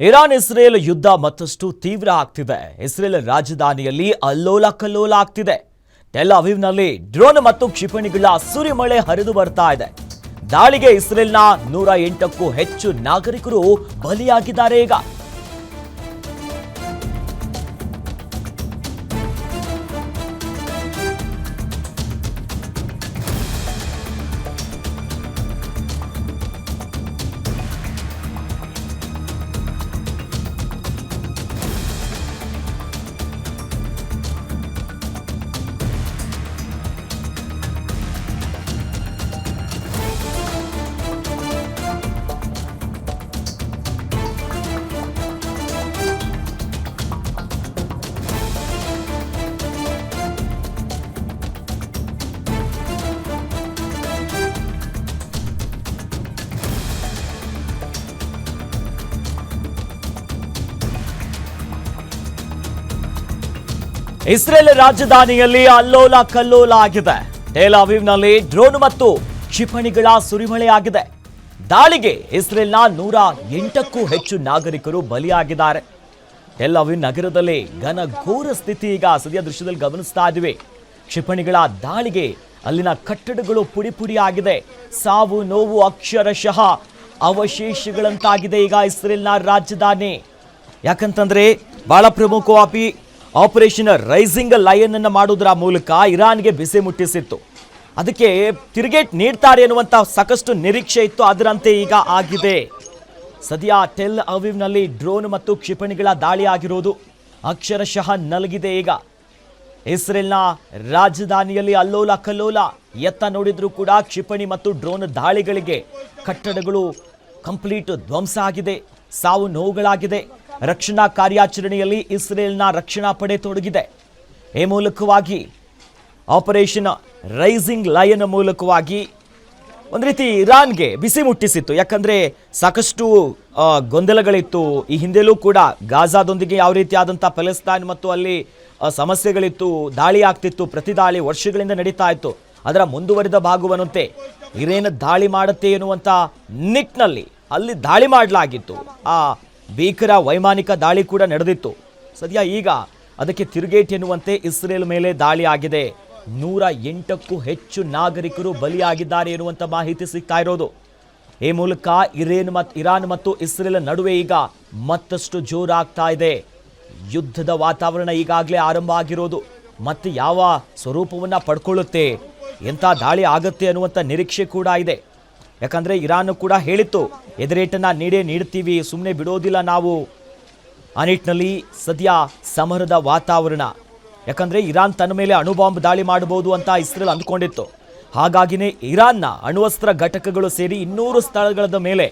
Iran Israel ಯುದ್ಧ ಮತ್ತಷ್ಟು ತೀವ್ರ ಆಗ್ತಿದೆ. ಇಸ್ರೇಲ್ ರಾಜಧಾನಿಯಲ್ಲಿ ಅಲ್ಲೋಲ ಕಲ್ಲೋಲ ಆಗ್ತಿದೆ. ಟೆಲ್ ಅವೀವ್ನಲ್ಲಿ ಡ್ರೋನ್ ಮತ್ತು ಕ್ಷಿಪಣಿಗಳ ಸುರಿಮಳೆ ಹರಿದು ಬರ್ತಾ ಇದೆ. ದಾಳಿಗೆ ಇಸ್ರೇಲ್ನ ನೂರ ಎಂಟಕ್ಕೂ ಹೆಚ್ಚು ನಾಗರಿಕರು ಬಲಿಯಾಗಿದ್ದಾರೆ ಈಗ. ಇಸ್ರೇಲ್ ರಾಜಧಾನಿಯಲ್ಲಿ ಅಲ್ಲೋಲ ಕಲ್ಲೋಲ ಆಗಿದೆ ಟೇಲ್ ಅವೀವ್ನಲ್ಲಿ ಡ್ರೋನ್ ಮತ್ತು ಕ್ಷಿಪಣಿಗಳ ಸುರಿಮಳೆಯಾಗಿದೆ. ದಾಳಿಗೆ ಇಸ್ರೇಲ್ನ ನೂರ ಎಂಟಕ್ಕೂ ಹೆಚ್ಚು ನಾಗರಿಕರು ಬಲಿಯಾಗಿದ್ದಾರೆ. ಟೆಲ್ ಅವಿವ್ ನಗರದಲ್ಲಿ ಘನಘೋರ ಸ್ಥಿತಿ ಈಗ ಸದ್ಯ ದೃಶ್ಯದಲ್ಲಿ ಗಮನಿಸ್ತಾ ಇದ್ದೀವಿ. ಕ್ಷಿಪಣಿಗಳ ದಾಳಿಗೆ ಅಲ್ಲಿನ ಕಟ್ಟಡಗಳು ಪುಡಿ ಪುಡಿ ಆಗಿದೆ ಸಾವು, ನೋವು, ಅಕ್ಷರಶಃ ಅವಶೇಷಗಳಂತಾಗಿದೆ ಈಗ ಇಸ್ರೇಲ್ನ ರಾಜಧಾನಿ. ಯಾಕಂತಂದ್ರೆ ಬಹಳ ಪ್ರಮುಖವಾಗಿ ಆಪರೇಷನ್ ರೈಸಿಂಗ್ ಲಯನ್ ಅನ್ನು ಮಾಡೋದರ ಮೂಲಕ ಇರಾನ್ಗೆ ಬಿಸಿ ಮುಟ್ಟಿಸಿತ್ತು. ಅದಕ್ಕೆ ತಿರುಗೇಟ್ ನೀಡ್ತಾರೆ ಎನ್ನುವಂಥ ಸಾಕಷ್ಟು ನಿರೀಕ್ಷೆ ಇತ್ತು. ಅದರಂತೆ ಈಗ ಆಗಿದೆ. ಸದ್ಯ ಟೆಲ್ ಅವಿವ್ನಲ್ಲಿ ಡ್ರೋನ್ ಮತ್ತು ಕ್ಷಿಪಣಿಗಳ ದಾಳಿ ಆಗಿರೋದು ಅಕ್ಷರಶಃ ನಲಗಿದೆ ಈಗ. ಇಸ್ರೇಲ್ನ ರಾಜಧಾನಿಯಲ್ಲಿ ಅಲ್ಲೋಲ ಕಲ್ಲೋಲ ಎತ್ತ ನೋಡಿದ್ರೂ ಕೂಡ ಕ್ಷಿಪಣಿ ಮತ್ತು ಡ್ರೋನ್ ದಾಳಿಗಳಿಗೆ ಕಟ್ಟಡಗಳು ಕಂಪ್ಲೀಟ್ ಧ್ವಂಸ ಆಗಿದೆ. ಸಾವು ನೋವುಗಳಾಗಿದೆ. ರಕ್ಷಣಾ ಕಾರ್ಯಾಚರಣೆಯಲ್ಲಿ ಇಸ್ರೇಲ್ನ ರಕ್ಷಣಾ ಪಡೆ ತೊಡಗಿದೆ. ಈ ಮೂಲಕವಾಗಿ ಆಪರೇಷನ್ ರೈಸಿಂಗ್ ಲಯನ್ ಮೂಲಕವಾಗಿ ಒಂದು ರೀತಿ ಇರಾನ್ಗೆ ಬಿಸಿ ಮುಟ್ಟಿಸಿತ್ತು. ಯಾಕಂದರೆ ಸಾಕಷ್ಟು ಗೊಂದಲಗಳಿತ್ತು. ಈ ಹಿಂದೆಲೂ ಕೂಡ ಗಾಜಾದೊಂದಿಗೆ ಯಾವ ರೀತಿಯಾದಂಥ ಪಲೆಸ್ತಾನ್ ಮತ್ತು ಅಲ್ಲಿ ಸಮಸ್ಯೆಗಳಿತ್ತು, ದಾಳಿ ಆಗ್ತಿತ್ತು, ಪ್ರತಿ ದಾಳಿ ವರ್ಷಗಳಿಂದ ನಡೀತಾ ಇತ್ತು. ಅದರ ಮುಂದುವರಿದ ಭಾಗವನ್ನಂತೆ ಇರೇನು ದಾಳಿ ಮಾಡುತ್ತೆ ಎನ್ನುವಂಥ ನಿಟ್ಟಿನಲ್ಲಿ ಅಲ್ಲಿ ದಾಳಿ ಮಾಡಲಾಗಿತ್ತು. ಆ ಭೀಕರ ವೈಮಾನಿಕ ದಾಳಿ ಕೂಡ ನಡೆದಿತ್ತು. ಸದ್ಯ ಈಗ ಅದಕ್ಕೆ ತಿರುಗೇಟ್ ಎನ್ನುವಂತೆ ಇಸ್ರೇಲ್ ಮೇಲೆ ದಾಳಿ ಆಗಿದೆ. ನೂರ ಎಂಟಕ್ಕೂ ಹೆಚ್ಚು ನಾಗರಿಕರು ಬಲಿಯಾಗಿದ್ದಾರೆ ಎನ್ನುವಂಥ ಮಾಹಿತಿ ಸಿಗ್ತಾ ಇರೋದು. ಈ ಮೂಲಕ ಇರೇನ್ ಮತ್ತು ಇರಾನ್ ಮತ್ತು ಇಸ್ರೇಲ್ ನಡುವೆ ಈಗ ಮತ್ತಷ್ಟು ಜೋರಾಗ್ತಾ ಇದೆ. ಯುದ್ಧದ ವಾತಾವರಣ ಈಗಾಗಲೇ ಆರಂಭ ಆಗಿರೋದು. ಮತ್ತೆ ಯಾವ ಸ್ವರೂಪವನ್ನು ಪಡ್ಕೊಳ್ಳುತ್ತೆ? ಎಂಥ ದಾಳಿ ಆಗುತ್ತೆ ಅನ್ನುವಂಥ ನಿರೀಕ್ಷೆ ಕೂಡ ಇದೆ. ಯಾಕಂದ್ರೆ ಇರಾನ್ ಕೂಡ ಹೇಳಿತ್ತು, ಎದುರೇಟನ್ನ ನೀಡೇ ನೀಡ್ತೀವಿ ಸುಮ್ಮನೆ ಬಿಡೋದಿಲ್ಲ ನಾವು. ಆ ನಿಟ್ಟಿನಲ್ಲಿ ಸದ್ಯ ಸಮರದ ವಾತಾವರಣ. ಯಾಕಂದರೆ ಇರಾನ್ ತನ್ನ ಮೇಲೆ ಅಣುಬಾಂಬ್ ದಾಳಿ ಮಾಡಬಹುದು ಅಂತ ಇಸ್ರೇಲ್ ಅಂದ್ಕೊಂಡಿತ್ತು. ಹಾಗಾಗಿನೇ ಇರಾನ್ನ ಅಣುವಸ್ತ್ರ ಘಟಕಗಳು ಸೇರಿ ಇನ್ನೂರು ಸ್ಥಳಗಳ ಮೇಲೆ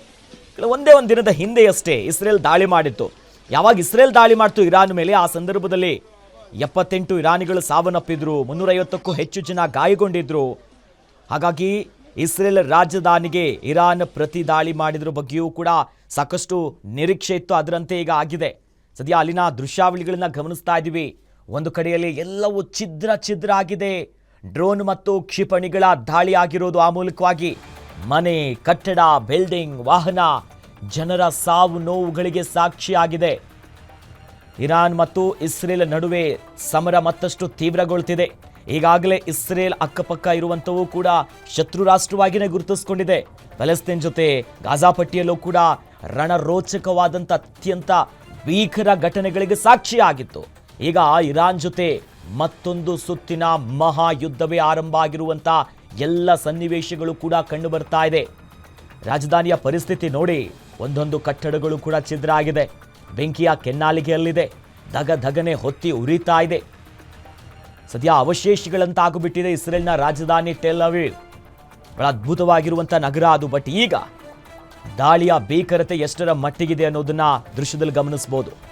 ಒಂದೇ ಒಂದು ದಿನದ ಹಿಂದೆಯಷ್ಟೇ ಇಸ್ರೇಲ್ ದಾಳಿ ಮಾಡಿತ್ತು. ಯಾವಾಗ ಇಸ್ರೇಲ್ ದಾಳಿ ಮಾಡ್ತು ಇರಾನ್ ಮೇಲೆ, ಆ ಸಂದರ್ಭದಲ್ಲಿ ಎಪ್ಪತ್ತೆಂಟು ಇರಾನಿಗಳು ಸಾವನ್ನಪ್ಪಿದ್ರು, ಮುನ್ನೂರೈವತ್ತಕ್ಕೂ ಹೆಚ್ಚು ಜನ ಗಾಯಗೊಂಡಿದ್ರು. ಹಾಗಾಗಿ ಇಸ್ರೇಲ್ ರಾಜಧಾನಿಗೆ ಇರಾನ್ ಪ್ರತಿ ದಾಳಿ ಮಾಡಿದ್ರ ಬಗ್ಗೆಯೂ ಕೂಡ ಸಾಕಷ್ಟು ನಿರೀಕ್ಷೆ ಇತ್ತು. ಅದರಂತೆ ಈಗ ಆಗಿದೆ. ಸದ್ಯ ಅಲ್ಲಿನ ದೃಶ್ಯಾವಳಿಗಳನ್ನ ಗಮನಿಸ್ತಾ ಇದ್ದೀವಿ. ಒಂದು ಕಡೆಯಲ್ಲಿ ಎಲ್ಲವೂ ಛಿದ್ರ ಛಿದ್ರ ಆಗಿದೆ. ಡ್ರೋನ್ ಮತ್ತು ಕ್ಷಿಪಣಿಗಳ ದಾಳಿ ಆಗಿರೋದು ಆ ಮೂಲಕವಾಗಿ ಮನೆ, ಕಟ್ಟಡ, ಬಿಲ್ಡಿಂಗ್, ವಾಹನ, ಜನರ ಸಾವು ನೋವುಗಳಿಗೆ ಸಾಕ್ಷಿಯಾಗಿದೆ. ಇರಾನ್ ಮತ್ತು ಇಸ್ರೇಲ್ ನಡುವೆ ಸಮರ ಮತ್ತಷ್ಟು ತೀವ್ರಗೊಳ್ತಿದೆ. ಈಗಾಗಲೇ ಇಸ್ರೇಲ್ ಅಕ್ಕಪಕ್ಕ ಇರುವಂಥವು ಕೂಡ ಶತ್ರು ರಾಷ್ಟ್ರವಾಗಿಯೇ ಗುರುತಿಸಿಕೊಂಡಿದೆ. ಪ್ಯಾಲೆಸ್ತೀನ್ ಜೊತೆ ಗಾಜಾಪಟ್ಟಿಯಲ್ಲೂ ಕೂಡ ರಣರೋಚಕವಾದಂಥ ಅತ್ಯಂತ ಭೀಕರ ಘಟನೆಗಳಿಗೆ ಸಾಕ್ಷಿಯಾಗಿತ್ತು. ಈಗ ಇರಾನ್ ಜೊತೆ ಮತ್ತೊಂದು ಸುತ್ತಿನ ಮಹಾಯುದ್ಧವೇ ಆರಂಭ ಆಗಿರುವಂಥ ಎಲ್ಲ ಸನ್ನಿವೇಶಗಳು ಕೂಡ ಕಂಡು ಬರ್ತಾ ಇದೆ. ರಾಜಧಾನಿಯ ಪರಿಸ್ಥಿತಿ ನೋಡಿ ಒಂದೊಂದು ಕಟ್ಟಡಗಳು ಕೂಡ ಛಿದ್ರ ಆಗಿದೆ. ಬೆಂಕಿಯ ಕೆನ್ನಾಲಿಗೆಯಲ್ಲಿದೆ. ಧಗ ಧಗನೆ ಹೊತ್ತಿ ಉರಿತಾ ಇದೆ. ಸದ್ಯ ಅವಶೇಷಿಗಳಂತಾಗಿಬಿಟ್ಟಿದೆ ಇಸ್ರೇಲ್ನ ರಾಜಧಾನಿ ಟೆಲ್ ಅವೀವ್. ಬಹಳ ಅದ್ಭುತವಾಗಿರುವಂಥ ನಗರ ಅದು. ಬಟ್ ಈಗ ದಾಳಿಯ ಭೀಕರತೆ ಎಷ್ಟರ ಮಟ್ಟಿಗಿದೆ ಅನ್ನೋದನ್ನ ದೃಶ್ಯದಲ್ಲಿ ಗಮನಿಸಬಹುದು